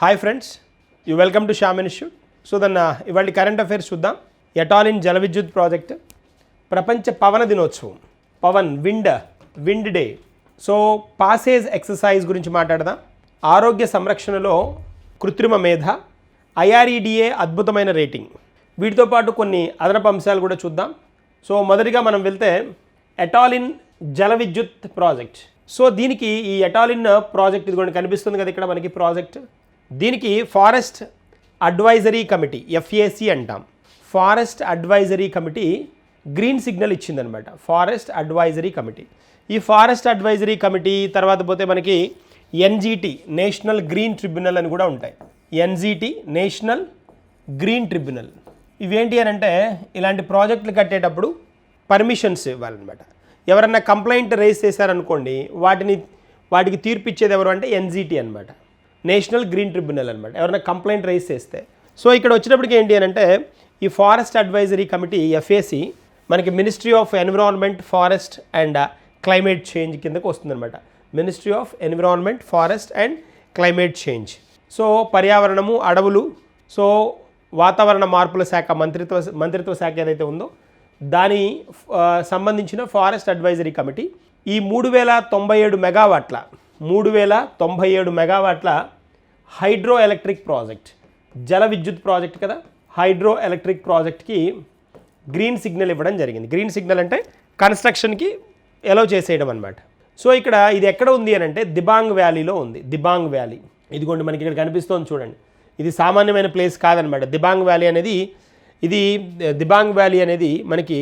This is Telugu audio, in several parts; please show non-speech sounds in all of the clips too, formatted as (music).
Hi friends you welcome to Sham institute so దన్న ఇవాళ కరెంట్ అఫైర్స్ చూద్దాం. ఎటాలిన్ జల విద్యుత్ ప్రాజెక్ట్ ప్రపంచ పవన దినోత్సవం Pawan wind wind day so passage exercise గురించి మాట్లాడదాం. ఆరోగ్య సంరక్షణలో కృత్రిమ మేధ ఐఆర్ఈడిఏ అద్భుతమైన రేటింగ్ వీటితో పాటు కొన్ని అదనపు అంశాలు కూడా చూద్దాం. సో మొదటిగా మనం వెళ్తే ఎటాలిన్ జల విద్యుత్ ప్రాజెక్ట్ సో దీనికి ఈ ఎటాలిన్ ప్రాజెక్ట్ ఇదిగోండి కనిపిస్తుంది కదా ఇక్కడ మనకి ప్రాజెక్ట్ దీనికి ఫారెస్ట్ అడ్వైజరీ కమిటీ ఎఫ్ఏసి అంటాం. Forest advisory committee green signal ఇచ్చిందనమాట. Forest advisory committee. ఈ ఫారెస్ట్ అడ్వైజరీ కమిటీ తర్వాత పోతే మనకి ఎన్జీటీ నేషనల్ గ్రీన్ ట్రిబ్యునల్ అని కూడా ఉంటాయి. NGT national green tribunal. ఇవేంటి అని అంటే ఇలాంటి ప్రాజెక్టులు కట్టేటప్పుడు పర్మిషన్స్ ఇవ్వాలన్నమాట. ఎవరన్నా కంప్లైంట్ రేస్ చేశారనుకోండి వాటిని వాటికి తీర్పు ఇచ్చేది ఎవరు అంటే ఎన్జీటీ అనమాట నేషనల్ గ్రీన్ ట్రిబ్యునల్ అనమాట ఎవరైనా కంప్లైంట్ రైజ్ చేస్తే. సో ఇక్కడ వచ్చినప్పటికి ఏంటి అని అంటే ఈ ఫారెస్ట్ అడ్వైజరీ కమిటీ ఎఫ్ఏసి మనకి ministry of environment forest and climate change కిందకు వస్తుందన్నమాట. Ministry of environment forest and climate change so పర్యావరణము అడవులు సో వాతావరణ మార్పుల శాఖ మంత్రిత్వ మంత్రిత్వ శాఖ ఏదైతే ఉందో దాని సంబంధించిన ఫారెస్ట్ అడ్వైజరీ కమిటీ ఈ మూడు వేల తొంభై ఏడు మెగావాట్ల మూడు వేల తొంభై ఏడు మెగావాట్ల హైడ్రో ఎలక్ట్రిక్ ప్రాజెక్ట్. జల విద్యుత్ ప్రాజెక్ట్ కదా? హైడ్రో ఎలక్ట్రిక్ ప్రాజెక్ట్కి గ్రీన్ సిగ్నల్ ఇవ్వడం జరిగింది. గ్రీన్ సిగ్నల్ అంటే కన్స్ట్రక్షన్కి ఎలో చేసేయడం అనమాట సో ఇక్కడ ఇది ఎక్కడ ఉంది అని అంటే దిబాంగ్ వ్యాలీలో ఉంది. దిబాంగ్ వ్యాలీ. ఇదిగోండి మనకి ఇక్కడ కనిపిస్తోంది చూడండి. ఇది సామాన్యమైన ప్లేస్ కాదనమాట దిబాంగ్ వ్యాలీ అనేది ఇది దిబాంగ్ వ్యాలీ అనేది మనకి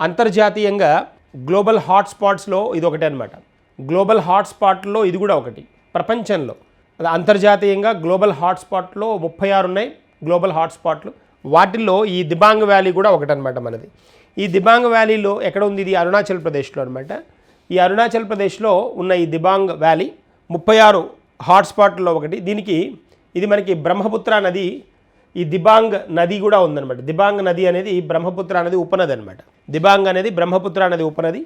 అంతర్జాతీయంగా గ్లోబల్ హాట్స్పాట్స్లో ఇది ఒకటి అనమాట గ్లోబల్ హాట్స్పాట్లో ఇది కూడా ఒకటి. ప్రపంచంలో. అంతర్జాతీయంగా గ్లోబల్ హాట్స్పాట్లో ముప్పై ఆరు ఉన్నాయి గ్లోబల్ హాట్స్పాట్లు. వాటిల్లో ఈ దిబాంగ్ వ్యాలీ కూడా ఒకటనమాట మనది. ఈ దిబాంగ్ వ్యాలీలో ఎక్కడ ఉంది ఇది? అరుణాచల్ ప్రదేశ్లో అనమాట ఈ అరుణాచల్ ప్రదేశ్లో ఉన్న ఈ దిబాంగ్ వ్యాలీ ముప్పై ఆరు హాట్స్పాట్లో ఒకటి. దీనికి ఇది మనకి బ్రహ్మపుత్ర నది ఈ దిబాంగ్ నది కూడా ఉందన్నమాట. దిబాంగ్ నది అనేది బ్రహ్మపుత్ర నది ఉపనది అనమాట దిబాంగ్ అనేది బ్రహ్మపుత్ర నది ఉపనది.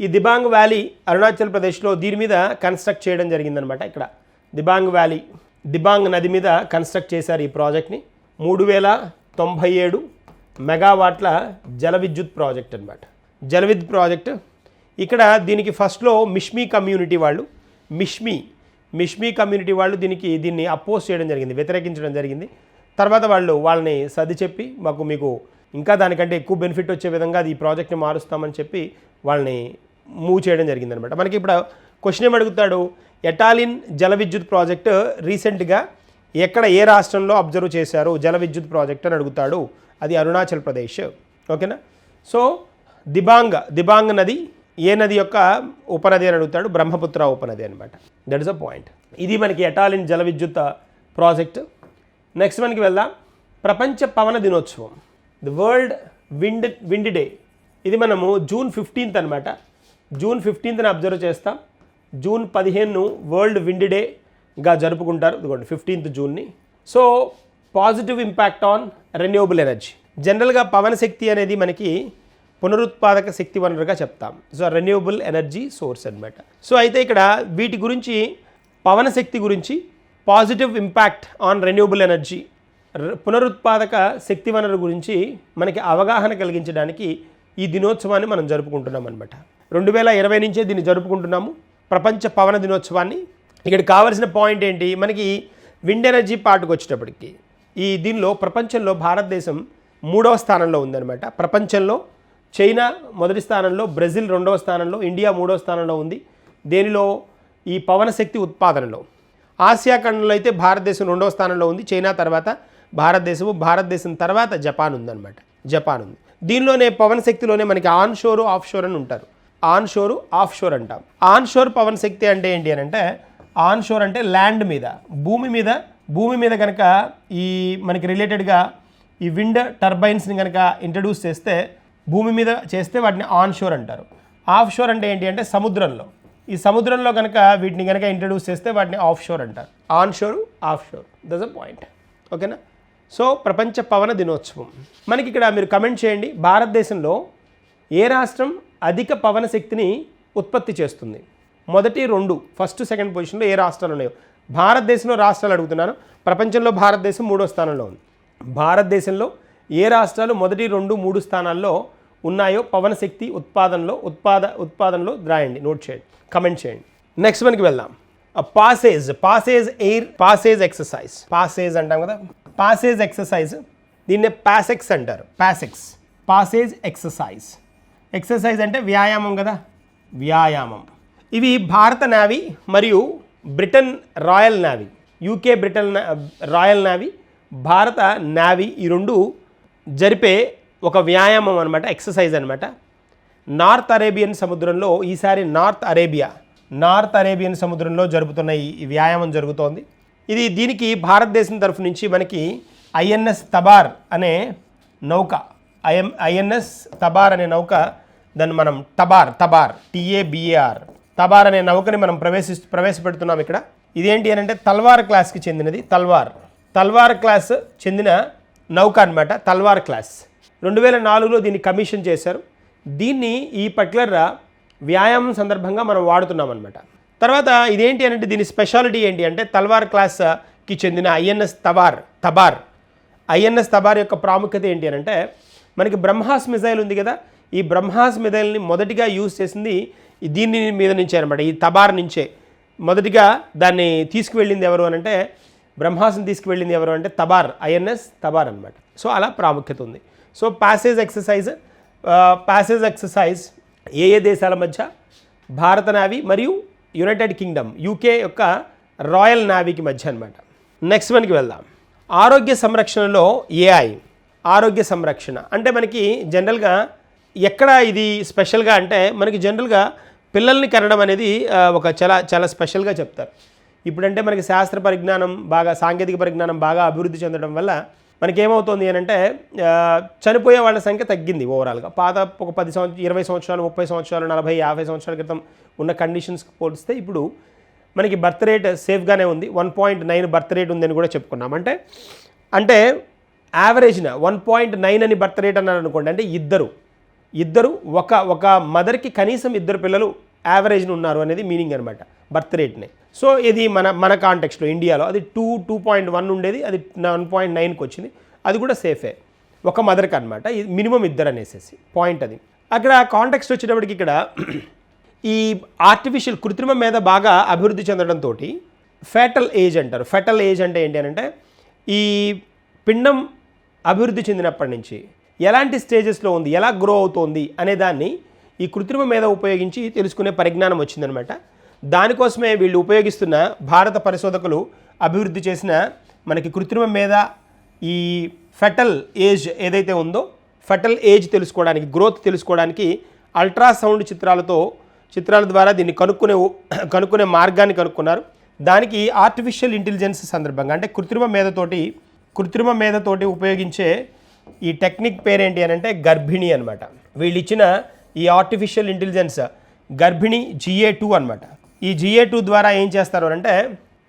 ఈ దిబాంగ్ వ్యాలీ అరుణాచల్ ప్రదేశ్లో దీని మీద కన్స్ట్రక్ట్ చేయడం జరిగిందనమాట ఇక్కడ. దిబాంగ్ వ్యాలీ. దిబాంగ్ నది మీద కన్స్ట్రక్ట్ చేశారు ఈ ప్రాజెక్ట్ని. మూడు వేల తొంభై ఏడు మెగావాట్ల జల విద్యుత్ ప్రాజెక్ట్ అనమాట జలవిద్యుత్ ప్రాజెక్ట్. ఇక్కడ దీనికి ఫస్ట్లో మిష్మీ కమ్యూనిటీ వాళ్ళు మిష్మీ మిష్మీ కమ్యూనిటీ వాళ్ళు దీనికి దీన్ని అపోజ్ చేయడం జరిగింది వ్యతిరేకించడం జరిగింది. తర్వాత వాళ్ళు వాళ్ళని సర్ది చెప్పి మాకు మీకు ఇంకా దానికంటే ఎక్కువ బెనిఫిట్ వచ్చే విధంగా అది ఈ ప్రాజెక్ట్ని మారుస్తామని చెప్పి వాళ్ళని మూవ్ చేయడం జరిగిందనమాట మనకి ఇప్పుడు క్వశ్చన్ ఏం అడుగుతాడు? ఎటాలిన్ జల విద్యుత్ ప్రాజెక్టు రీసెంట్గా ఎక్కడ ఏ రాష్ట్రంలో అబ్జర్వ్ చేశారు? జల విద్యుత్ ప్రాజెక్ట్ అని అడుగుతాడు. అది అరుణాచల్ ప్రదేశ్. ఓకేనా? సో దిబాంగ్ దిబాంగ్ నది ఏ నది యొక్క ఉపనది అని అడుగుతాడు? బ్రహ్మపుత్ర ఉపనది అనమాట దట్ ఇస్ అ పాయింట్ ఇది మనకి ఎటాలిన్ జల విద్యుత్ ప్రాజెక్ట్. నెక్స్ట్ మనకి వెళ్దాం. ప్రపంచ పవన దినోత్సవం. The world wind wind day ఇది మనము జూన్ ఫిఫ్టీన్త్ అనమాట జూన్ ఫిఫ్టీన్త్ని అబ్జర్వ్ చేస్తాం. జూన్ పదిహేను వరల్డ్ విండ్ డేగా జరుపుకుంటారు. ఇదిగోండి fifteenth జూన్ని. So positive impact on renewable energy జనరల్గా పవన శక్తి అనేది మనకి పునరుత్పాదక శక్తి వనరుగా చెప్తాం. సో రెన్యూవబుల్ ఎనర్జీ సోర్స్ అనమాట సో అయితే ఇక్కడ వీటి గురించి పవన శక్తి గురించి positive impact on renewable energy పునరుత్పాదక శక్తి వనరు గురించి మనకి అవగాహన కలిగించడానికి ఈ దినోత్సవాన్ని మనం జరుపుకుంటున్నాం అనమాట రెండు వేల ఇరవై నుంచే దీన్ని జరుపుకుంటున్నాము. ప్రపంచ పవన దినోత్సవాన్ని. ఇక్కడ కావాల్సిన పాయింట్ ఏంటి? మనకి విండ్ ఎనర్జీ పార్ట్కి వచ్చేటప్పటికి ఈ దీనిలో ప్రపంచంలో భారతదేశం మూడవ స్థానంలో ఉందన్నమాట. ప్రపంచంలో చైనా మొదటి స్థానంలో బ్రెజిల్ రెండవ స్థానంలో ఇండియా మూడవ స్థానంలో ఉంది. దేనిలో? ఈ పవన శక్తి ఉత్పాదనలో. ఆసియా ఖండంలో అయితే భారతదేశం రెండవ స్థానంలో ఉంది. చైనా తర్వాత భారతదేశము భారతదేశం తర్వాత జపాన్ ఉందన్నమాట. జపాన్ ఉంది. దీనిలోనే పవన శక్తిలోనే మనకి ఆన్ షోర్ ఆఫ్ షోర్ అని ఉంటారు. ఆన్ షోరు ఆఫ్ షోర్ అంటాం. ఆన్ షోర్ పవన్ శక్తి అంటే ఏంటి అని అంటే ఆన్ షోర్ అంటే ల్యాండ్ మీద భూమి మీద భూమి మీద కనుక ఈ మనకి రిలేటెడ్గా ఈ విండ్ టర్బైన్స్ని కనుక ఇంట్రడ్యూస్ చేస్తే భూమి మీద చేస్తే వాటిని ఆన్ షోర్ అంటారు. ఆఫ్ షోర్ అంటే ఏంటి అంటే సముద్రంలో. ఈ సముద్రంలో కనుక వీటిని కనుక ఇంట్రడ్యూస్ చేస్తే వాటిని ఆఫ్ షోర్ అంటారు. Onshore offshore. That's a point ఓకేనా సో ప్రపంచ పవన దినోత్సవం. మనకి ఇక్కడ మీరు కమెంట్ చేయండి. భారతదేశంలో ఏ రాష్ట్రం అధిక పవన శక్తిని ఉత్పత్తి చేస్తుంది. మొదటి రెండు ఫస్ట్ సెకండ్ పొజిషన్లో ఏ రాష్ట్రాలు ఉన్నాయో. భారతదేశంలో రాష్ట్రాలు అడుగుతున్నాను. ప్రపంచంలో భారతదేశం మూడో స్థానంలో ఉంది. భారతదేశంలో ఏ రాష్ట్రాలు మొదటి రెండు మూడు స్థానాల్లో ఉన్నాయో పవన శక్తి ఉత్పాదనలో ఉత్పాద ఉత్పాదనలో రాయండి. నోట్ చేయండి. కమెంట్ చేయండి. నెక్స్ట్ మనకి వెళ్దాం. Passage passage air passage exercise passage అంటాం కదా. పాసేజ్ ఎక్సర్సైజ్ దీన్నే ప్యాసెక్స్ అంటారు. ప్యాసెక్స్ పాసేజ్ ఎక్సర్సైజ్ ఎక్సర్సైజ్ అంటే వ్యాయామం కదా? వ్యాయామం. ఇవి భారత నావీ మరియు Britain royal navy. UK Britain royal navy భారత నావీ ఈ రెండు జరిపే ఒక వ్యాయామం అనమాట ఎక్సర్సైజ్ అనమాట నార్త్ అరేబియన్ సముద్రంలో ఈసారి నార్త్ అరేబియా నార్త్ అరేబియన్ సముద్రంలో జరుపుతున్న ఈ వ్యాయామం జరుగుతోంది. ఇది దీనికి భారతదేశం తరఫు నుంచి మనకి ఐఎన్ఎస్ తబార్ అనే నౌక. ఐఎం ఐఎన్ఎస్ తబార్ అనే నౌక దాన్ని మనం తబార్ తబార్ టిఏబిఏఆర్ తబార్ అనే నౌకని మనం ప్రవేశి ప్రవేశపెడుతున్నాం ఇక్కడ. ఇదేంటి అని అంటే తల్వార్ క్లాస్కి చెందినది తల్వార్. తల్వార్ క్లాస్ చెందిన నౌక అన్నమాట తల్వార్ క్లాస్. రెండు వేల నాలుగులో దీన్ని కమిషన్ చేశారు. దీన్ని ఈ పర్టికులర్ వ్యాయామం సందర్భంగా మనం వాడుతున్నాం అనమాట తర్వాత ఇదేంటి అంటే దీని స్పెషాలిటీ ఏంటి అంటే తల్వార్ క్లాస్కి చెందిన ఐఎన్ఎస్ తబార్ తబార్. ఐఎన్ఎస్ తబార్ యొక్క ప్రాముఖ్యత ఏంటి అని అంటే మనకి బ్రహ్మాస్ మిజైల్ ఉంది కదా ఈ బ్రహ్మాస్ మిజైల్ని మొదటిగా యూజ్ చేసింది దీని మీద నుంచే అనమాట ఈ తబార్ నుంచే. మొదటిగా దాన్ని తీసుకువెళ్ళింది ఎవరు అని అంటే బ్రహ్మాస్ని తీసుకువెళ్ళింది ఎవరు అంటే తబార్ ఐఎన్ఎస్ తబార్ అనమాట సో అలా ప్రాముఖ్యత ఉంది. So passage exercise passage exercise ఏ ఏ దేశాల మధ్య భారత నావీ మరియు యునైటెడ్ కింగ్డమ్ యూకే యొక్క రాయల్ నావీకి మధ్య అనమాట నెక్స్ట్ వన్కి వెళ్దాం. ఆరోగ్య సంరక్షణలో ఏఐ ఆరోగ్య సంరక్షణ. అంటే మనకి జనరల్గా ఎక్కడ ఇది స్పెషల్గా అంటే మనకి జనరల్గా పిల్లల్ని కనడం అనేది ఒక చాలా చాలా స్పెషల్గా చెప్తారు. ఇప్పుడంటే మనకి శాస్త్ర పరిజ్ఞానం బాగా సాంకేతిక పరిజ్ఞానం బాగా అభివృద్ధి చెందడం వల్ల మనకి ఏమవుతుంది అని అంటే చనిపోయే వాళ్ళ సంఖ్య తగ్గింది ఓవరాల్గా. పాత ఒక పది సంవత్సరం ఇరవై సంవత్సరాలు ముప్పై సంవత్సరాలు నలభై యాభై సంవత్సరాల క్రితం ఉన్న కండిషన్స్కి పోలిస్తే ఇప్పుడు మనకి బర్త్ రేట్ సేఫ్గానే ఉంది. One point nine birth rate ఉందని కూడా చెప్పుకున్నాం. అంటే అంటే యావరేజ్న వన్ పాయింట్ నైన్ అని బర్త్ రేట్ అన్నారు అనుకోండి అంటే ఇద్దరు. ఇద్దరు ఒక ఒక మదర్కి కనీసం ఇద్దరు పిల్లలు యావరేజ్ని ఉన్నారు అనేది మీనింగ్ అనమాట బర్త్ రేట్ని సో ఇది మన మన కాంటెక్స్లో ఇండియాలో అది టూ టూ పాయింట్ వన్ ఉండేది అది వన్ పాయింట్ నైన్కి వచ్చింది అది కూడా సేఫే ఒక మదర్కి అనమాట మినిమం ఇద్దరు అనేసేసి పాయింట్ అది. అక్కడ కాంటెక్స్ట్ వచ్చేటప్పటికి ఇక్కడ ఈ ఆర్టిఫిషియల్ కృత్రిమ మీద బాగా అభివృద్ధి చెందడంతో ఫెటల్ ఏజ్ అంటారు. ఫెటల్ ఏజ్ అంటే ఏంటి అని అంటే ఈ పిండం అభివృద్ధి చెందినప్పటి నుంచి ఎలాంటి స్టేజెస్లో ఉంది ఎలా గ్రో అవుతోంది అనే దాన్ని ఈ కృత్రిమ మీద ఉపయోగించి తెలుసుకునే పరిజ్ఞానం వచ్చిందనమాట. దానికోసమే వీళ్ళు ఉపయోగిస్తున్న భారత పరిశోధకులు అభివృద్ధి చేసిన మనకి కృత్రిమ మీద ఈ ఫెటల్ ఏజ్ ఏదైతే ఉందో ఫెటల్ ఏజ్ తెలుసుకోవడానికి గ్రోత్ తెలుసుకోవడానికి అల్ట్రాసౌండ్ చిత్రాలతో చిత్రాల ద్వారా దీన్ని కనుక్కునే (clears throat) కనుక్కునే మార్గాన్ని కనుక్కున్నారు. దానికి ఆర్టిఫిషియల్ ఇంటెలిజెన్స్ సందర్భంగా అంటే కృత్రిమ మేధతోటి కృత్రిమ మేధతోటి ఉపయోగించే ఈ టెక్నిక్ పేరేంటి అని అంటే గర్భిణి అనమాట వీళ్ళు ఇచ్చిన ఈ artificial intelligence Garbhini GA two అనమాట ఈ జిఏ టూ ద్వారా ఏం చేస్తారు అంటే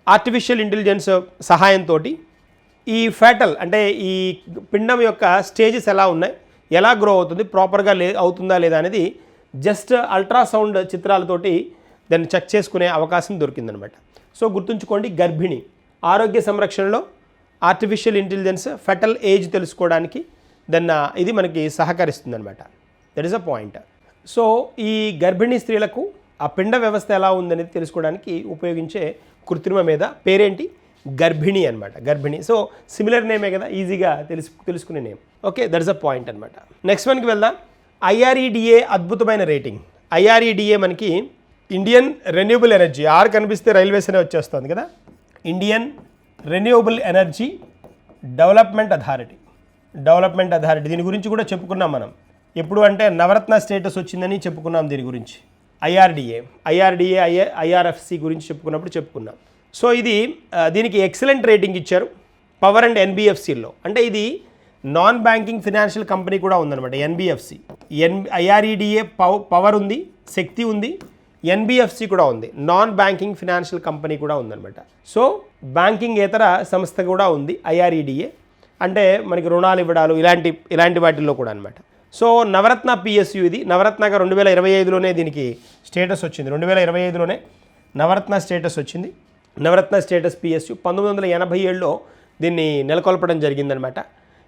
ఆర్టిఫిషియల్ ఇంటెలిజెన్స్ సహాయంతో ఈ ఫెటల్ అంటే ఈ పిండం యొక్క స్టేజెస్ ఎలా ఉన్నాయి ఎలా గ్రో అవుతుంది ప్రాపర్గా లే అవుతుందా లేదా అనేది జస్ట్ అల్ట్రాసౌండ్ చిత్రాలతోటి దాన్ని చెక్ చేసుకునే అవకాశం దొరికిందనమాట సో గుర్తుంచుకోండి గర్భిణి. ఆరోగ్య సంరక్షణలో ఆర్టిఫిషియల్ ఇంటెలిజెన్స్ ఫెటల్ ఏజ్ తెలుసుకోవడానికి దన్న ఇది మనకి సహకరిస్తుంది అనమాట that is a point so ఈ గర్భిణీ స్త్రీలకు ఆ పిండ వ్యవస్థ ఎలా ఉందనేది తెలుసుకోవడానికి ఉపయోగించే కృత్రిమ మీద పేరేంటి? గర్భిణి అనమాట గర్భిణి. సో సిమిలర్ నేమే కదా? ఈజీగా తెలుసు తెలుసుకునే name okay that is a point అనమాట నెక్స్ట్ వన్కి వెళ్దాం. ఐఆర్ఈడిఏ అద్భుతమైన రేటింగ్ ఐఆర్ఈడిఏ మనకి ఇండియన్ రెన్యూబుల్ ఎనర్జీ ఆర్ కనిపిస్తే రైల్వేస్ అనే వచ్చేస్తుంది కదా? Indian renewable energy development authority development authority దీని గురించి కూడా చెప్పుకున్నాం మనం. ఎప్పుడు అంటే నవరత్న స్టేటస్ వచ్చిందని చెప్పుకున్నాం దీని గురించి. ఐఆర్డిఏ ఐఆర్డిఏ ఐఏ ఐఆర్ఎఫ్సి గురించి చెప్పుకున్నప్పుడు చెప్పుకున్నాం. సో ఇది దీనికి ఎక్సలెంట్ రేటింగ్ ఇచ్చారు. పవర్ అండ్ ఎన్బిఎఫ్సిలో అంటే ఇది నాన్ బ్యాంకింగ్ ఫినాన్షియల్ కంపెనీ కూడా ఉందన్నమాట ఎన్బిఎఫ్సి ఎన్ ఐఆర్ఈడిఏ పవ పవర్ ఉంది శక్తి ఉంది ఎన్బిఎఫ్సి కూడా ఉంది. నాన్ బ్యాంకింగ్ ఫినాన్షియల్ కంపెనీ కూడా ఉందన్నమాట. సో బ్యాంకింగ్ ఇతర సంస్థ కూడా ఉంది ఐఆర్ఈడిఏ. అంటే మనకి రుణాలు ఇవ్వడాలు ఇలాంటి ఇలాంటి వాటిల్లో కూడా అనమాట సో నవరత్న పిఎస్యు ఇది. నవరత్నగా రెండు వేల ఇరవై ఐదులోనే దీనికి స్టేటస్ వచ్చింది. రెండు వేల ఇరవై ఐదులోనే నవరత్న స్టేటస్ వచ్చింది. నవరత్న స్టేటస్ పిఎస్యు పంతొమ్మిది వందల ఎనభై ఏడులో దీన్ని నెలకొల్పడం జరిగిందనమాట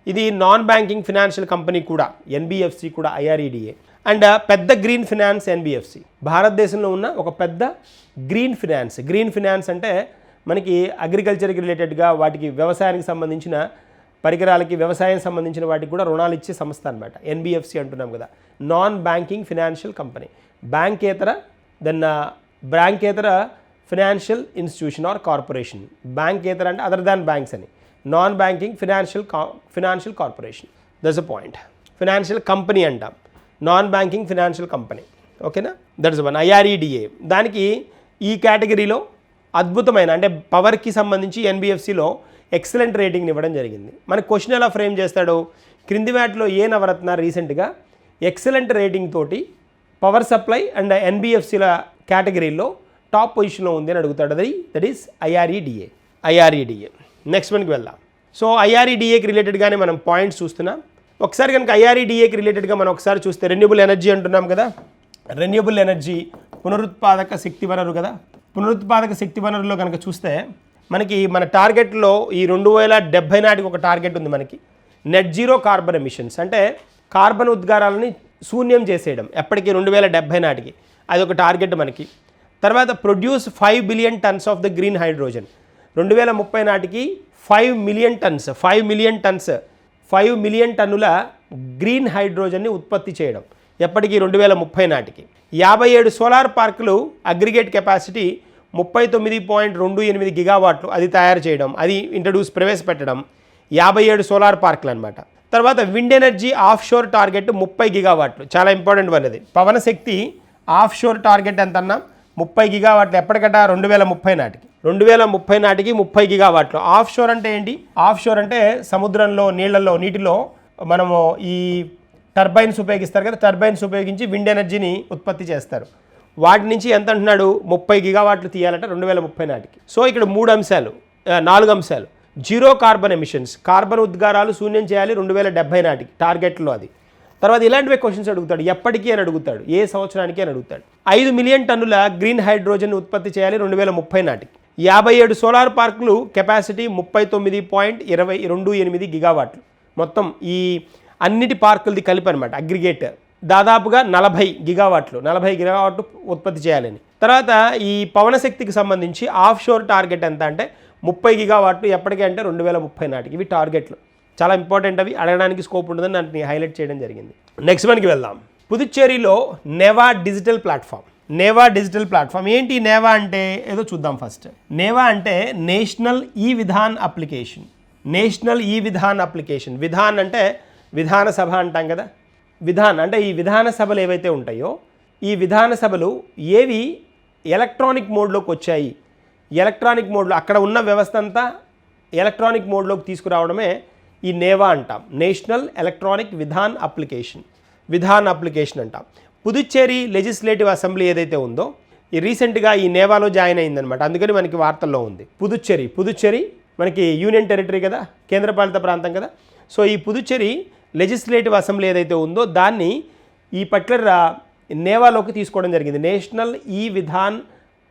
ఇది నాన్ బ్యాంకింగ్ ఫినాన్షియల్ కంపెనీ కూడా ఎన్బిఎఫ్సి కూడా ఐఆర్ఈడిఏ. అండ్ పెద్ద గ్రీన్ ఫినాన్స్ ఎన్బిఎఫ్సి. భారతదేశంలో ఉన్న ఒక పెద్ద గ్రీన్ ఫినాన్స్. గ్రీన్ ఫినాన్స్ అంటే మనకి అగ్రికల్చర్కి రిలేటెడ్గా వాటికి వ్యవసాయానికి సంబంధించిన పరికరాలకి వ్యవసాయం సంబంధించిన వాటికి కూడా రుణాలు ఇచ్చే సంస్థ అనమాట ఎన్బిఎఫ్సి అంటున్నాం కదా. Non banking financial company. బ్యాంకేతర then బ్యాంకేతర ఫినాన్షియల్ ఇన్స్టిట్యూషన్ ఆర్ కార్పొరేషన్. బ్యాంకేతర అంటే అదర్ దాన్ బ్యాంక్స్ అని. నాన్ బ్యాంకింగ్ ఫినాన్షియల్ కా financial corporation. Thus a point. Financial company అంటాం. Non banking financial company. ఓకేనా? దట్స్ వన్ ఐఆర్ఈడిఏ దానికి ఈ కేటగిరీలో అద్భుతమైన అంటే పవర్కి సంబంధించి ఎన్బిఎఫ్సిలో ఎక్సలెంట్ రేటింగ్ని ఇవ్వడం జరిగింది. మనకి క్వశ్చన్ ఎలా ఫ్రేమ్ చేస్తాడు? క్రింది వాటిలో ఏ నవరత్న రీసెంట్గా ఎక్సలెంట్ రేటింగ్ తోటి పవర్ సప్లై అండ్ ఎన్బిఎఫ్సిల కేటగిరీలో టాప్ పొజిషన్లో ఉంది అని అడుగుతాడు. అది that is IREDA IREDA next వన్కి వెళ్దాం. సో ఐఆర్ఈడిఏకి రిలేటెడ్గానే మనం పాయింట్స్ చూస్తున్నాం. ఒకసారి కనుక ఐఆర్ఈడిఏకి రిలేటెడ్గా మనం ఒకసారి చూస్తే రెన్యూబుల్ ఎనర్జీ అంటున్నాం కదా. రెన్యూబుల్ ఎనర్జీ పునరుత్పాదక శక్తి వనరు కదా. పునరుత్పాదక శక్తి వనరులో కనుక చూస్తే మనకి మన టార్గెట్లో ఈ రెండు వేల డెబ్బై నాటికి ఒక టార్గెట్ ఉంది మనకి. నెట్ జీరో కార్బన్ ఎమిషన్స్ అంటే కార్బన్ ఉద్గారాలని శూన్యం చేసేయడం ఎప్పటికీ రెండు వేల డెబ్బై నాటికి. అది ఒక టార్గెట్ మనకి. తర్వాత produce five billion tons of the green hydrogen రెండు వేల ముప్పై నాటికి five million tons five million tons five million టన్నుల గ్రీన్ హైడ్రోజన్ని ఉత్పత్తి చేయడం ఎప్పటికీ రెండు వేల ముప్పై నాటికి. యాభై ఏడు సోలార్ పార్కులు అగ్రిగేట్ కెపాసిటీ ముప్పై తొమ్మిది పాయింట్ రెండు ఎనిమిది గిగావాట్లు అది తయారు చేయడం అది ఇంట్రడ్యూస్ ప్రవేశపెట్టడం యాభై ఏడు సోలార్ పార్కులు అనమాట తర్వాత wind energy off shore target ముప్పై గిగావాట్లు చాలా important one Pawan Shakti of sure target ఎంత అన్నా ముప్పై గిగావాట్లు ఎప్పటికట్టా రెండు వేల ముప్పై నాటికి. రెండు వేల ముప్పై నాటికి ముప్పై గిగావాట్లు. ఆఫ్ షోర్ అంటే ఏంటి? ఆఫ్ షోర్ అంటే సముద్రంలో నీళ్ళలో నీటిలో మనము ఈ టర్బైన్స్ ఉపయోగిస్తారు కదా టర్బైన్స్ ఉపయోగించి విండ్ ఎనర్జీని ఉత్పత్తి చేస్తారు. వాటి నుంచి ఎంత అంటున్నాడు? ముప్పై గిగావాట్లు తీయాలంటే రెండు వేల ముప్పై నాటికి. సో ఇక్కడ మూడు అంశాలు నాలుగు అంశాలు. Zero carbon emissions. కార్బన్ ఉద్గారాలు శూన్యం చేయాలి రెండు వేల డెబ్బై నాటికి టార్గెట్లో అది. తర్వాత ఇలాంటివే క్వశ్చన్స్ అడుగుతాడు. ఎప్పటికీ అని అడుగుతాడు. ఏ సంవత్సరానికి అని అడుగుతాడు. ఐదు మిలియన్ టన్నుల గ్రీన్ హైడ్రోజన్ ఉత్పత్తి చేయాలి రెండు వేల ముప్పై నాటికి. యాభై ఏడు సోలార్ పార్కులు కెపాసిటీ ముప్పై తొమ్మిది పాయింట్ ఇరవై రెండు ఎనిమిది గిగావాట్లు. మొత్తం ఈ అన్నిటి పార్కులది కలిపి అనమాట అగ్రిగేట్. దాదాపుగా నలభై గిగావాట్లు నలభై గిగావాట్లు ఉత్పత్తి చేయాలని. తర్వాత ఈ పవన శక్తికి సంబంధించి ఆఫ్ షోర్ టార్గెట్ ఎంత అంటే ముప్పై గిగావాట్లు ఎప్పటికీ అంటే రెండు వేల ముప్పై నాటికి ఇవి టార్గెట్లు. చాలా ఇంపార్టెంట్ అవి అడగడానికి స్కోప్ ఉంటుందని దాన్ని హైలైట్ చేయడం జరిగింది. నెక్స్ట్ వన్కి వెళ్దాం. పుదుచ్చేరిలో NeVA digital platform. NeVA digital platform. ఏంటి నేవా అంటే ఏదో చూద్దాం ఫస్ట్. నేవా అంటే నేషనల్ ఈ విధాన్ అప్లికేషన్. నేషనల్ ఈ విధాన్ అప్లికేషన్. విధాన్ అంటే విధాన సభ అంటాం కదా? విధాన్ అంటే ఈ విధాన సభలు ఏవైతే ఉంటాయో ఈ విధాన సభలు ఏవి ఎలక్ట్రానిక్ మోడ్లోకి వచ్చాయి. ఎలక్ట్రానిక్ మోడ్లో అక్కడ ఉన్న వ్యవస్థ అంతా ఎలక్ట్రానిక్ మోడ్లోకి తీసుకురావడమే ఈ నేవా అంటాం. National electronic Vidhan application. Vidhan application అంటాం. పుదుచ్చేరి లెజిస్లేటివ్ అసెంబ్లీ ఏదైతే ఉందో ఈ రీసెంట్గా ఈ నేవాలో జాయిన్ అయిందనమాట అందుకని మనకి వార్తల్లో ఉంది. పుదుచ్చేరి పుదుచ్చేరి మనకి యూనియన్ టెరిటరీ కదా కేంద్రపాలిత ప్రాంతం కదా. సో ఈ పుదుచ్చేరి లెజిస్లేటివ్ అసెంబ్లీ ఏదైతే ఉందో దాన్ని ఈ పర్టికులర్ నేవాలోకి తీసుకోవడం జరిగింది. నేషనల్ ఈ విధాన్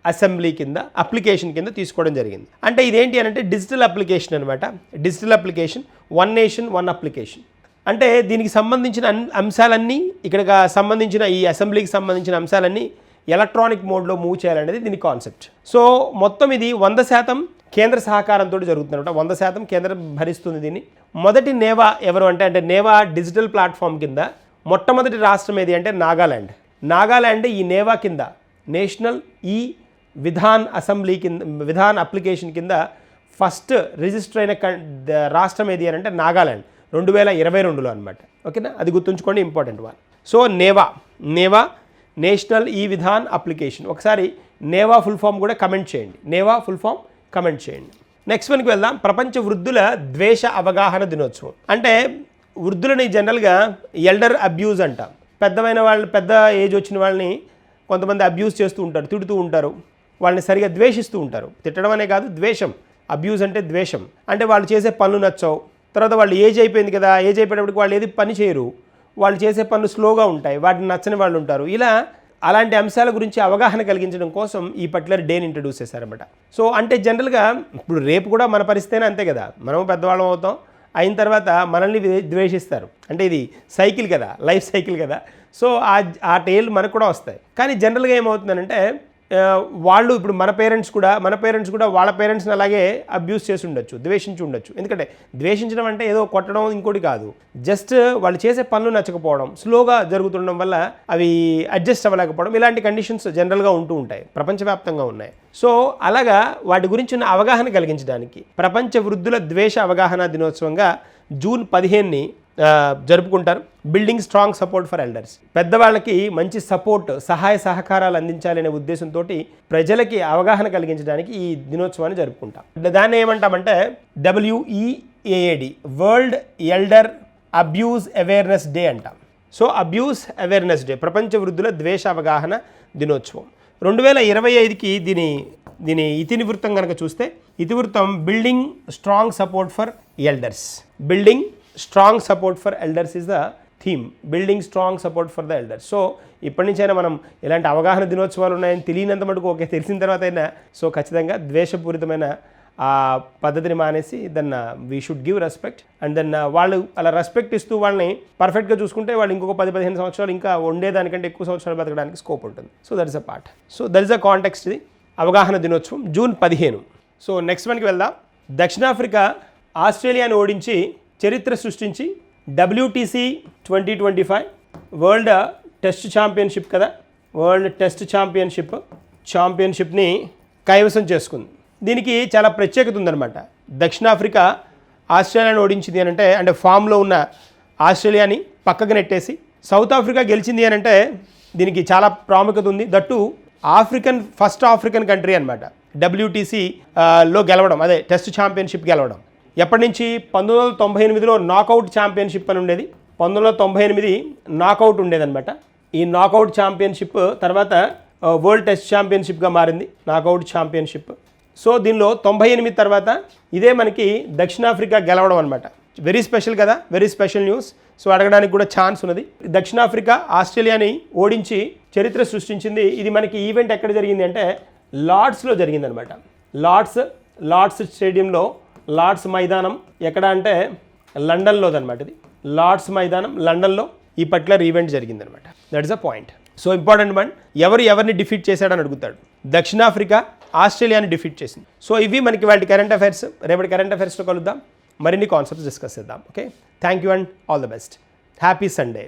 అసెంబ్లీ కింద అప్లికేషన్ కింద తీసుకోవడం జరిగింది. అంటే ఇదేంటి అని అంటే డిజిటల్ అప్లికేషన్ అనమాట digital application one nation one application. అంటే దీనికి సంబంధించిన అంశాలన్నీ ఇక్కడ సంబంధించిన ఈ అసెంబ్లీకి సంబంధించిన అంశాలన్నీ ఎలక్ట్రానిక్ మోడ్లో మూవ్ చేయాలనేది దీని కాన్సెప్ట్. సో మొత్తం ఇది వంద శాతం కేంద్ర సహకారంతో జరుగుతుందన్నమాట. వంద శాతం కేంద్రం భరిస్తుంది దీన్ని. మొదటి నేవా ఎవరు అంటే అంటే నేవా డిజిటల్ ప్లాట్ఫామ్ కింద మొట్టమొదటి రాష్ట్రం ఏది అంటే నాగాల్యాండ్ నాగాల్యాండ్ ఈ నేవా కింద నేషనల్ ఈ విధాన్ అసెంబ్లీ కింద విధాన్ అప్లికేషన్ కింద ఫస్ట్ రిజిస్టర్ అయిన కన్- రాష్ట్రం ఏది అని అంటే నాగాల్యాండ్ రెండు వేల ఇరవై రెండులో అనమాట ఓకేనా? అది గుర్తుంచుకోండి important one. So NeVA NeVA national e Vidhan application. ఒకసారి నేవా ఫుల్ ఫామ్ కూడా కమెంట్ చేయండి. నేవా ఫుల్ ఫామ్ కమెంట్ చేయండి. నెక్స్ట్ వన్కి వెళ్దాం. ప్రపంచ వృద్ధుల ద్వేష అవగాహన దినోత్సవం. అంటే వృద్ధులని జనరల్గా ఎల్డర్ అబ్యూజ్ అంటాం. పెద్దమైన వాళ్ళు పెద్ద ఏజ్ వచ్చిన వాళ్ళని కొంతమంది అబ్యూజ్ చేస్తూ ఉంటారు తిడుతూ ఉంటారు. వాళ్ళని సరిగా ద్వేషిస్తూ ఉంటారు. తిట్టడం అనే కాదు ద్వేషం. అబ్యూజ్ అంటే ద్వేషం. అంటే వాళ్ళు చేసే పనులు నచ్చవు. తర్వాత వాళ్ళు ఏజ్ అయిపోయింది కదా ఏజ్ అయిపోయేటప్పటికి వాళ్ళు ఏది పని చేయరు. వాళ్ళు చేసే పనులు స్లోగా ఉంటాయి వాటిని నచ్చని వాళ్ళు ఉంటారు. ఇలా అలాంటి అంశాల గురించి అవగాహన కలిగించడం కోసం ఈ పర్టికులర్ డేని ఇంట్రడ్యూస్ చేశారన్నమాట. సో అంటే జనరల్గా ఇప్పుడు రేపు కూడా మన పరిస్థితి అంతే కదా మనం పెద్దవాళ్ళం అవుతాం అయిన తర్వాత మనల్ని ద్వేషిస్తారు. అంటే ఇది సైకిల్ కదా లైఫ్ సైకిల్ కదా. సో ఆ ఆ టేల్ మనకు కూడా వస్తాయి. కానీ జనరల్గా ఏమవుతుందంటే వాళ్ళు ఇప్పుడు మన పేరెంట్స్ కూడా మన పేరెంట్స్ కూడా వాళ్ళ పేరెంట్స్ని అలాగే అబ్యూస్ చేసి ఉండొచ్చు ద్వేషించి ఉండొచ్చు. ఎందుకంటే ద్వేషించడం అంటే ఏదో కొట్టడం ఇంకోటి కాదు. జస్ట్ వాళ్ళు చేసే పనులు నచ్చకపోవడం స్లోగా జరుగుతుండడం వల్ల అవి అడ్జస్ట్ అవ్వలేకపోవడం ఇలాంటి కండిషన్స్ జనరల్గా ఉంటూ ఉంటాయి ప్రపంచవ్యాప్తంగా ఉన్నాయి. సో అలాగా వాటి గురించి ఉన్న అవగాహన కలిగించడానికి ప్రపంచ వృద్ధుల ద్వేష అవగాహన దినోత్సవంగా జూన్ పదిహేనుని జరుపుకుంటారు. Building strong support for elders పెద్దవాళ్ళకి మంచి సపోర్ట్ సహాయ సహకారాలు అందించాలనే ఉద్దేశంతో ప్రజలకి అవగాహన కలిగించడానికి ఈ దినోత్సవాన్ని జరుపుకుంటాం. దాన్ని ఏమంటామంటే WEAAD world elder abuse awareness day అంటాం. సో అబ్యూస్ అవేర్నెస్ డే ప్రపంచ వృద్ధుల ద్వేష అవగాహన దినోత్సవం. రెండు వేల ఇరవై ఐదుకి దీని దీని ఇతివృత్తం కనుక చూస్తే ఇతివృత్తం building strong support for elders building strong support for elders is the theme building strong support for the elders so ఇప్పటి నుంచైనా మనం ఇలాంటి అవగాహన దినోత్సవాలు ఉన్నాయని తెలియనంత మటుకు ఓకే తెలిసిన తర్వాత అయినా సో ఖచ్చితంగా ద్వేషపూరితమైన ఆ పద్ధతిని మానేసి then we should give respect and then వాళ్ళు అలా రెస్పెక్ట్ ఇస్తూ వాళ్ళని పర్ఫెక్ట్గా చూసుకుంటే వాళ్ళు ఇంకొక పది పదిహేను సంవత్సరాలు ఇంకా ఉండేదానికంటే ఎక్కువ సంవత్సరాలు బతకడానికి స్కోప్ ఉంటుంది. So that is a part so that is a context ఇది. అవగాహన దినోత్సవం జూన్ పదిహేను. సో నెక్స్ట్ వన్కి వెళ్దాం. దక్షిణాఫ్రికా ఆస్ట్రేలియాని ఓడించి చరిత్ర సృష్టించి WTC twenty twenty five world test championship కదా. వరల్డ్ టెస్ట్ ఛాంపియన్షిప్ ఛాంపియన్షిప్ని కైవసం చేసుకుంది. దీనికి చాలా ప్రత్యేకత ఉందన్నమాట. దక్షిణాఫ్రికా ఆస్ట్రేలియాని ఓడించింది అని అంటే అంటే ఫామ్లో ఉన్న ఆస్ట్రేలియాని పక్కకు నెట్టేసి సౌత్ ఆఫ్రికా గెలిచింది అని అంటే దీనికి చాలా ప్రాముఖ్యత ఉంది. That African first African country అనమాట డబ్ల్యూటీసీ లో గెలవడం అదే టెస్ట్ ఛాంపియన్షిప్ గెలవడం. ఎప్పటి నుంచి? పంతొమ్మిది వందల తొంభై ఎనిమిదిలో నాకౌట్ ఛాంపియన్షిప్ అని ఉండేది. పంతొమ్మిది వందల తొంభై ఎనిమిది నాకౌట్ ఉండేదన్నమాట. ఈ నాకౌట్ ఛాంపియన్షిప్ తర్వాత వరల్డ్ టెస్ట్ ఛాంపియన్షిప్గా మారింది. నాకౌట్ ఛాంపియన్షిప్ సో దీనిలో తొంభై ఎనిమిది తర్వాత ఇదే మనకి దక్షిణాఫ్రికా గెలవడం అనమాట వెరీ స్పెషల్ కదా? వెరీ స్పెషల్ న్యూస్ సో అడగడానికి కూడా ఛాన్స్ ఉన్నది. దక్షిణాఫ్రికా ఆస్ట్రేలియాని ఓడించి చరిత్ర సృష్టించింది. ఇది మనకి ఈవెంట్ ఎక్కడ జరిగింది అంటే లార్డ్స్లో జరిగిందనమాట లార్డ్స్ లార్డ్స్ స్టేడియంలో లార్డ్స్ మైదానం ఎక్కడ అంటే లండన్లోదనమాట ఇది. లార్డ్స్ మైదానం లండన్లో ఈ పర్టికులర్ ఈవెంట్ జరిగిందనమాట that is a point so important one ఎవరు ఎవరిని డిఫీట్ చేశాడని అడుగుతాడు. దక్షిణాఫ్రికా ఆస్ట్రేలియాని డిఫీట్ చేసింది. సో ఇవి మనకి వాటి కరెంట్ అఫైర్స్ రేపటి కరెంట్ అఫైర్స్లో కలుద్దాం. మరిన్ని కాన్సెప్ట్స్ డిస్కస్ చేద్దాం. Okay thank you and all the best happy Sunday